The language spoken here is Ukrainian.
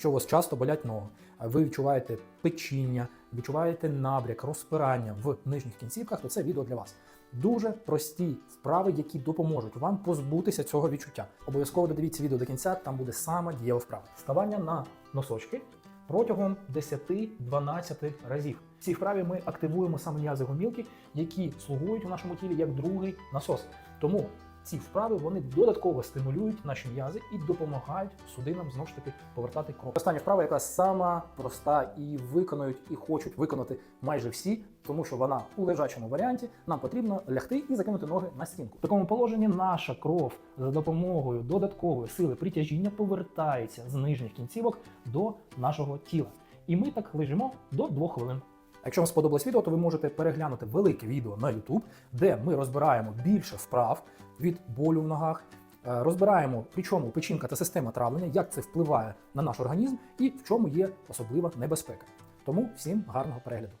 Якщо у вас часто болять ноги, ви відчуваєте печіння, відчуваєте набряк, розпирання в нижніх кінцівках, то це відео для вас. Дуже прості вправи, які допоможуть вам позбутися цього відчуття. Обов'язково додивіться відео до кінця, там буде саме дієва вправа. Вставання на носочки протягом 10-12 разів. В цій вправі ми активуємо саме м'язи гомілки, які слугують у нашому тілі як другий насос. Тому ці вправи вони додатково стимулюють наші м'язи і допомагають судинам знову ж таки повертати кров. Остання вправа, яка сама проста і виконують, і хочуть виконати майже всі, тому що вона у лежачому варіанті. Нам потрібно лягти і закинути ноги на стінку. В такому положенні наша кров за допомогою додаткової сили притяжіння повертається з нижніх кінцівок до нашого тіла. І ми так лежимо до 2 хвилин. Якщо вам сподобалось відео, то ви можете переглянути велике відео на YouTube, де ми розбираємо більше вправ від болю в ногах, е, розбираємо, при чому печінка та система травлення, як це впливає на наш організм і в чому є особлива небезпека. Тому всім гарного перегляду.